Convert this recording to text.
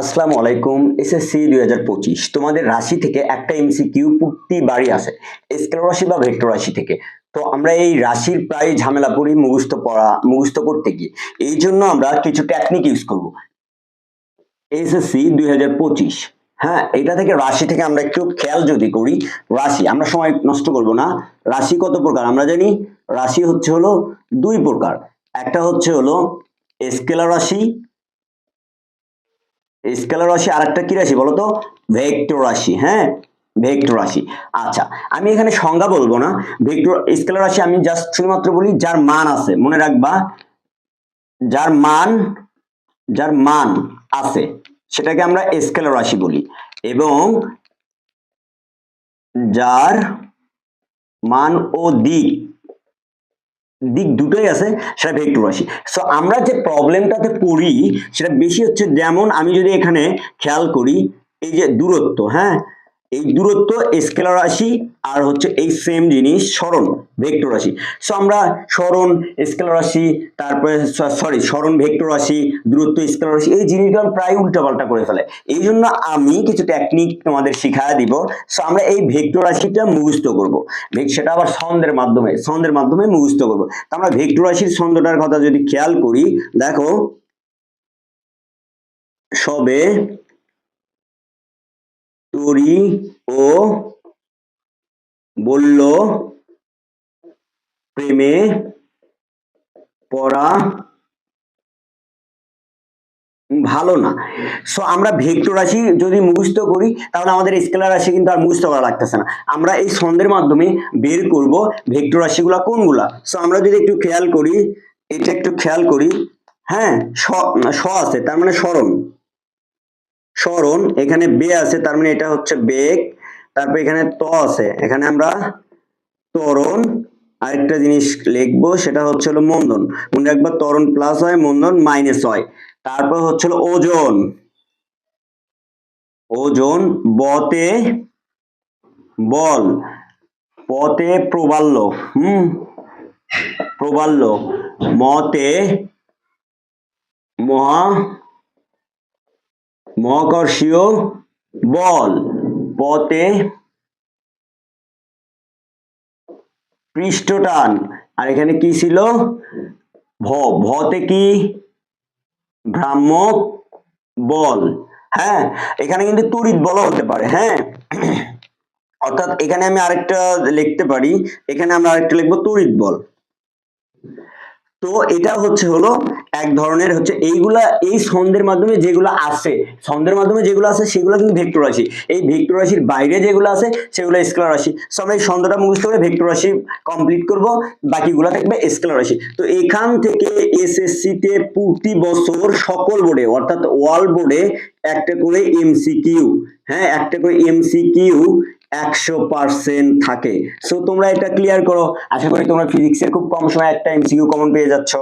আসসালামু আলাইকুম, এসএসসি দুই হাজার পঁচিশ। তোমাদের রাশি থেকে একটা এমসিকিউ প্রতি বাড়ি আসে স্কেলার রাশি বা ভেক্টর রাশি থেকে। তো আমরা এই রাশির প্রায় ঝামেলা পড়ি মুখস্থ পড়া, মুখস্থ করতে গিয়ে। এই জন্য আমরা কিছু টেকনিক ইউজ করব। এসএসসি দুই হাজার পঁচিশ। হ্যাঁ এটা থেকে রাশি থেকে আমরা একটু খেয়াল যদি করি, রাশি আমরা সময় নষ্ট করব না। রাশি কত প্রকার আমরা জানি? রাশি হচ্ছে হলো দুই প্রকার। একটা হচ্ছে হলো স্কেলার রাশি স্কেলার রাশি আর একটা কি রাশি বলতো ভেক্টর রাশি হ্যাঁ? ভেক্টর রাশি। আচ্ছা আমি এখানে সংজ্ঞা বলব না। ভেক্টর স্কেলার রাশি আমি জাস্ট শুধুমাত্র বলি যার মান আছে। মনে রাখবা, যার মান যার মান আছে, সেটাকে আমরা স্কেলার রাশি বলি। এবং যার মান ও দিক দিক দুটোই আছে, সেটা ভেক্টর রাশি সো আমরা যে প্রবলেমটাতে পড়ি, সেটা বেশি হচ্ছে যেমন আমি যদি এখানে খেয়াল করি, এই যে দূরত্ব হ্যাঁ? এই দূরত্ব স্কেলার রাশি আর হচ্ছে এই সেম জিনিস সরণ ভেক্টর রাশি। সো আমরা সরণ স্কেলার রাশি, তারপরে সরি সরণ ভেক্টর রাশি, দূরত্ব, স্কেলার রাশি, এই জিনিসগুলো প্রায় উল্টাপাল্টা করে ফেলে। এই জন্য আমি কিছু টেকনিক তোমাদের শিখায় দিব। সো আমরা এই ভেক্টর রাশিটা মুখস্থ করব। সেটা আবার ছন্দের মাধ্যমে ছন্দের মাধ্যমে মুখস্থ করব। তো আমরা ভেক্টর রাশির ছন্দটার কথা যদি খেয়াল করি, দেখো, সবে তরি ও বলল, প্রেমে পড়া ভালো না। সো আমরা ভেক্টর রাশি যদি মুখস্থ করি, তাহলে আমাদের স্কেলার রাশি কিন্তু আর মুখস্থ করা লাগতেছে না। আমরা এই ছন্দের মাধ্যমে বের করব ভেক্টর রাশিগুলা কোনগুলা? সো আমরা যদি একটু খেয়াল করি, এটা একটু খেয়াল করি হ্যাঁ স আছে, তার মানে স্মরণ। স্মরণ, এখানে বে আছে, তার মানে এটা হচ্ছে বেগ। তারপর এখানে ত আছে, এখানে আমরা ত্বরণ, আরেকটা জিনিস লিখব, সেটা হচ্ছে হলো মন্দন। মনে রাখবা, ত্বরণ প্লাস হয়, মন্দন মাইনাস হয়। তারপর হচ্ছে হলো ওজন। ওজন, বতে বল, পতে প্রবাল্য, হুম? প্রবাল্য, মতে মহা মহাকর্ষীয় বল পথে পৃষ্ঠটান। আর এখানে কি ছিল? ভ। ভতে কি? ভ্রাম্যক বল। হ্যাঁ এখানে কিন্তু তড়িৎ বল হতে পারে হ্যাঁ। অর্থাৎ এখানে আমি আরেকটা লিখতে পারি, এখানে আমরা আরেকটা লিখব তড়িৎ বল। তো এটা হচ্ছে হলো এক ধরনের হচ্ছে এইগুলা, এই ছন্দের মাধ্যমে যেগুলো আছে, ছন্দের মাধ্যমে যেগুলো আছে সেগুলো কিন্তু ভেক্টর রাশি। এই ভেক্টর রাশির বাইরে যেগুলো আছে সেগুলো স্কেলার রাশি। সো আমরা এই ছন্দটা মুখস্থ করে ভেক্টর রাশি কমপ্লিট করব, বাকিগুলো থাকবে স্কেলার রাশি। তো এখান থেকে এসএসসি তে প্রতি বছর সকল বোর্ডে অর্থাৎ ওয়াল বোর্ডে একটা করে এমসিকিউ হ্যাঁ একটা করে এমসিকিউ একশো পার্সেন্ট থাকে। সো তোমরা এটা ক্লিয়ার করো। আশা করি তোমরা ফিজিক্সের খুব কম সময় একটা এমসিকিউ কমন পেয়ে যাচ্ছ।